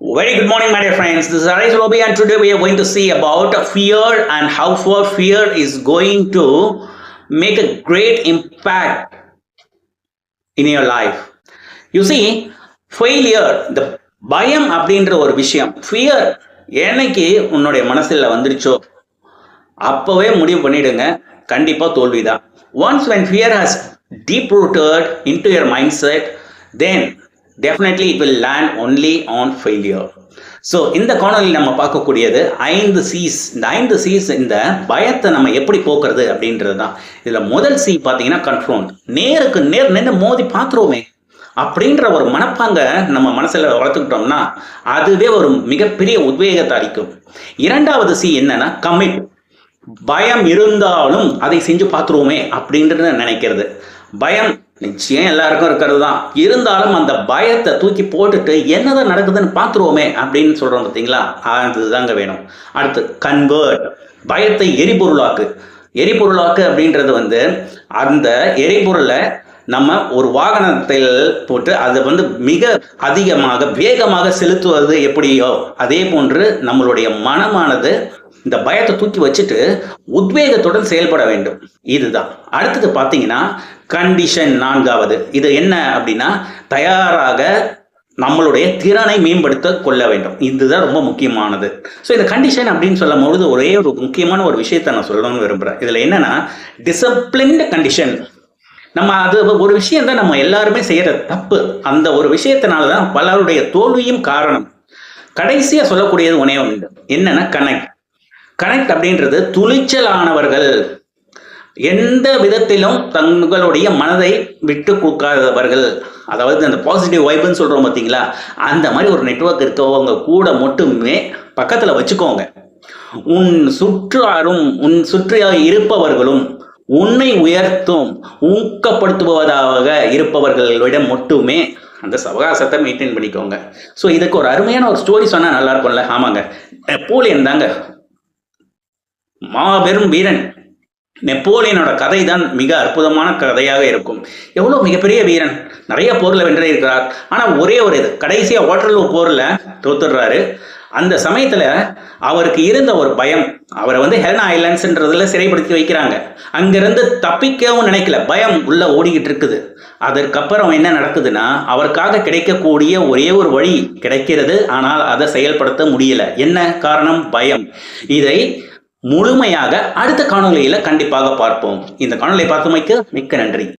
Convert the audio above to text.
Very good morning, my dear friends. This is Arish Lobby, and today we are going to see about fear and how far fear is going to make a great impact in your life. You see, failure, the பயம் அப்படின்ற ஒரு விஷயம் fear என்னைக்கு உன்னுடைய மனசில் வந்துருச்சோ அப்போவே முடிவு பண்ணிடுங்க கண்டிப்பாக தோல்வி தான் once when fear has deep rooted into your mindset then definitely it will land only on failure so இந்த காணொலியில் நம்ம பார்க்கக்கூடியது ஐந்து சீஸ் இந்த ஐந்து சீஸ் இந்த பயத்தை நம்ம எப்படி போக்குறது அப்படின்றது தான். இதில் முதல் சி பார்த்தீங்கன்னா கன்ஃபர்ம் நேருக்கு நேர் நின்று மோதி பார்த்துருவோமே. அப்படின்ற ஒரு மனப்பாங்க நம்ம மனசில் வளர்த்துக்கிட்டோம்னா அதுவே ஒரு மிகப்பெரிய உத்வேகத்தை அளிக்கும். இரண்டாவது சி என்னன்னா கமிட் பயம் இருந்தாலும் அதை செஞ்சு பார்த்துருவோமே அப்படின்றத நினைக்கிறது. பயம் நிச்சயம் எல்லாருக்கும் இருக்கிறது தான் இருந்தாலும் அந்த பயத்தை தூக்கி போட்டுட்டு என்னதான் நடக்குதுன்னு பார்த்துருவோமே அப்படின்னு சொல்கிறோம் பார்த்தீங்களா? அதுதாங்க வேணும். அடுத்து கன்வெர்ட் பயத்தை எரிபொருளாக்கு. எரிபொருளாக்கு அப்படின்றது வந்து அந்த எரிபொருளை நம்ம ஒரு வாகனத்தில் போட்டு அதை வந்து மிக அதிகமாக வேகமாக செலுத்துவது எப்படியோ அதே போன்று நம்மளுடைய மனமானது இந்த பயத்தை தூக்கி வச்சுட்டு உத்வேகத்துடன் செயல்பட வேண்டும். இதுதான். அடுத்தது பார்த்தீங்கன்னா கண்டிஷன் நான்காவது. இது என்ன அப்படின்னா தயாராக நம்மளுடைய திறனை மேம்படுத்த கொள்ள வேண்டும். இதுதான் ரொம்ப முக்கியமானது. ஸோ இந்த கண்டிஷன் அப்படின்னு சொல்லும் பொழுது ஒரே ஒரு முக்கியமான ஒரு விஷயத்தை நான் சொல்லணும்னு விரும்புகிறேன் இதில் என்னன்னா டிசப்ளின்டு கண்டிஷன் நம்ம அது ஒரு விஷயம் தான். நம்ம எல்லாருமே செய்கிற தப்பு. அந்த ஒரு விஷயத்தினால தான் பலருடைய தோல்வியும் காரணம். கடைசியாக சொல்லக்கூடியது ஒன்றே உண்டு என்னன்னா கனெக்ட் கனெக்ட் அப்படின்றது துணிச்சலானவர்கள் எந்த விதத்திலும் தங்களுடைய மனதை விட்டு கொடுக்காதவர்கள். அதாவது அந்த பாசிட்டிவ் வைப்புன்னு சொல்கிறோம் பார்த்தீங்களா? அந்த மாதிரி ஒரு நெட்ஒர்க் இருக்கவங்க கூட மட்டுமே பக்கத்தில் வச்சுக்கோங்க. உன் சுற்றாரும் உன் சுற்றியாக இருப்பவர்களும் உன்னை உயர்த்தும் ஊக்கப்படுத்துவதாக இருப்பவர்களிடம் மட்டுமே அந்த சவகாசத்தை மெயின்டைன் பண்ணிக்கோங்க. ஸோ இதுக்கு ஒரு அருமையான ஒரு ஸ்டோரி சொன்னால் நல்லா இருக்கும்ல? ஆமாங்க. நெப்போலியன் தாங்க. மாபெரும் வீரன். நெப்போலியனோட கதை தான் மிக அற்புதமான கதையாக இருக்கும். எவ்வளோ மிகப்பெரிய வீரன்? நிறைய போரில் வென்றே இருக்கிறார் ஆனால் ஒரே ஒரு இது கடைசியாக ஓட்டர்லூ போரில் தோத்துடுறாரு. அந்த சமயத்தில் அவருக்கு இருந்த ஒரு பயம் அவரை வந்து ஹெல்னா ஐலாண்ட்ஸ்ன்றதில் சிறைப்படுத்தி வைக்கிறாங்க. அங்கிருந்து தப்பிக்கவும் நினைக்கல பயம் உள்ள ஓடிக்கிட்டு இருக்குது. அதற்கப்புறம் என்ன நடக்குதுன்னா அவருக்காக கிடைக்கக்கூடிய ஒரே ஒரு வழி கிடைக்கிறது ஆனால் அதை செயல்படுத்த முடியல. என்ன காரணம்? பயம். இதை முழுமையாக அடுத்த காணொலியில் கண்டிப்பாக பார்ப்போம். இந்த காணொலியை பார்த்தமைக்கு மிக்க நன்றி.